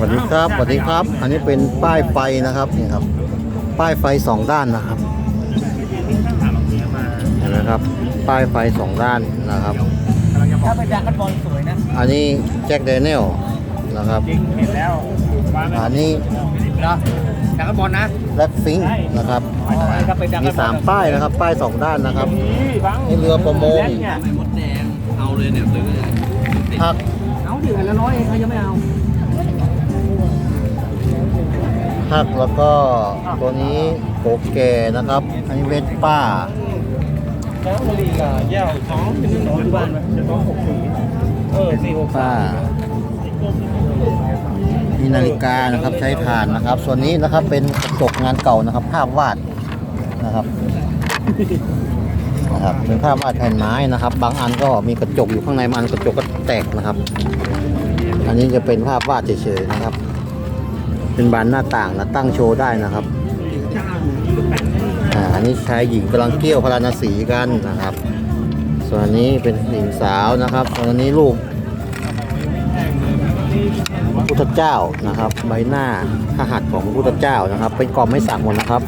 วัสดีครับสวัสดีครับ อันนี้เป็นป้ายไฟนะครับนี่ครับ ป้ายไฟสองด้านนะครับเห็นไหมครับ ป้ายไฟสองด้านนะครับ ถ้าเป็นดราก้อนบอลสวยนะ อันนี้แจ็คเดเนียลนะครับจริงเห็นแล้วว่าอันนี้เนาะดราก้อนบอลนะแรดฟิงค์นะครับถ้าเป็นดราก้อนบอลมีสามป้ายนะครับ ป้ายสองด้านนะครับนี่บังนี่เรือประมงเนี่ยไม่มดแดงเอาเลยเนี่ยซื้อเลยหักเอาดิอันละร้อยเองเขายังไม่เอา หักแล้วก็ตัวนี้โกแก่นะครับ อันนี้เวสป้าแล้วบุรีกับแย่วสองเป็นสองที่บ้านไหมจะสองหกสี่เออสี่หกป้ามีนาฬิกานะครับใช้ถ่านนะครับ ส่วนนี้นะครับเป็นกระจกงานเก่านะครับ ภาพวาดนะครับนะครับเป็นภาพวาดแผ่นไม้นะครับ บางอันก็มีกระจกอยู่ข้างในบางอันกระจกก็แตกนะครับ อันนี้จะเป็นภาพวาดเฉยๆนะครับ เป็นบานหน้าต่างนะตั้งโชว์ได้นะครับอ่าอันนี้ชายหญิงกำลังเกี่ยวพาราณสีกันนะครับ ส่วนนี้เป็นหญิงสาวนะครับส่วนอันนี้ลูกพุทธเจ้านะครับ ใบหน้าพระหัตถ์ของพุทธเจ้านะครับ เป็นกรอบไม้สักหมดนะครับ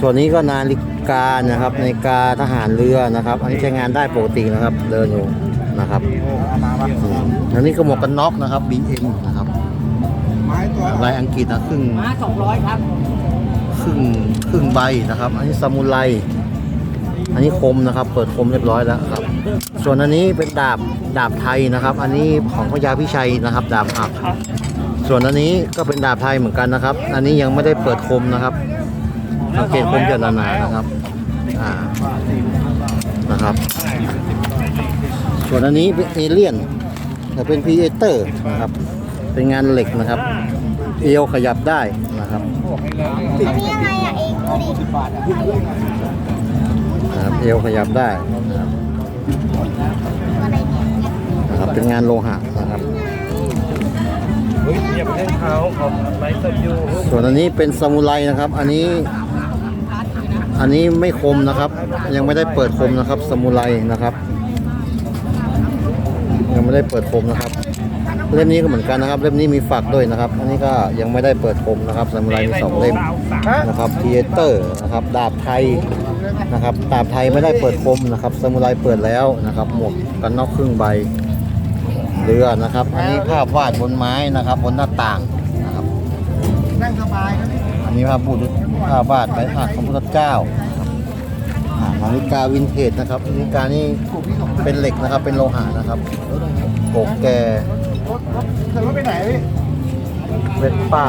ส่วนนี้ก็นาฬิกานะครับนาฬิกาทหารเรือนะครับ อันนี้ใช้งานได้ปกตินะครับ เดินอยู่นะครับอันนี้ก็หมวกกันน็อกนะครับ BM นะครับ ลายอังกฤษนะครึ่งมาสองร้อยครับครึ่งครึ่งใบนะครับ อันนี้ซามูไรอันนี้คมนะครับ เปิดคมเรียบร้อยแล้วครับ ส่วนอันนี้เป็นดาบดาบไทยนะครับ อันนี้ของพระยาพิชัยนะครับ ดาบหักส่วนอันนี้ก็เป็นดาบไทยเหมือนกันนะครับ อันนี้ยังไม่ได้เปิดคมนะครับสังเกตคมจะหนาๆนะครับอ่านะครับ ส่วนอันนี้เป็นเอเลี่ยนแต่เป็นพีเอเตอร์นะครับ เป็นงานเหล็กนะครับ เอวขยับได้นะครับนี่ยังไงอะเองดูดินะครับเอวขยับได้นะครับอะไรเนี่ยนะครับเป็นงานโลหะนะครับ เฮ้ยอย่าไปเล่นเขาเขาไลฟ์สดอยู่ส่วนอันนี้เป็นซามูไรนะครับ อันนี้ อันนี้ไม่คมนะครับ ยังไม่ได้เปิดคมนะครับซามูไรนะครับ ยังไม่ได้เปิดคมนะครับ เล่มนี้ก็เหมือนกันนะครับ เล่มนี้มีฝักด้วยนะครับ อันนี้ก็ยังไม่ได้เปิดคมนะครับซามูไรมีสองเล่มนะครับพีเอเตอร์นะครับดาบไทยนะครับดาบไทยไม่ได้เปิดคมนะครับซามูไรเปิดแล้วนะครับ หมวกกันน็อกครึ่งใบเรือนะครับ อันนี้ภาพวาดบนไม้นะครับ บนหน้าต่างนะครับนั่งสบายนะอันนี้ภาพบูดภาพวาดใบหักของพระพุทธเจ้าครับอ่านาฬิกาวินเทจนะครับนาฬิกานี่เป็นเหล็กนะครับ เป็นโลหะนะครับโกแก แก่แต่ว่าไปไหนพี่เวทป้า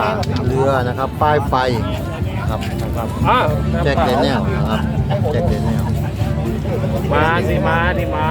เรือนะครับ ป้ายไฟนะครับอ่าแจ็คเดนเนลนะครับแจ็คเดนเนลมาสิมาดิมา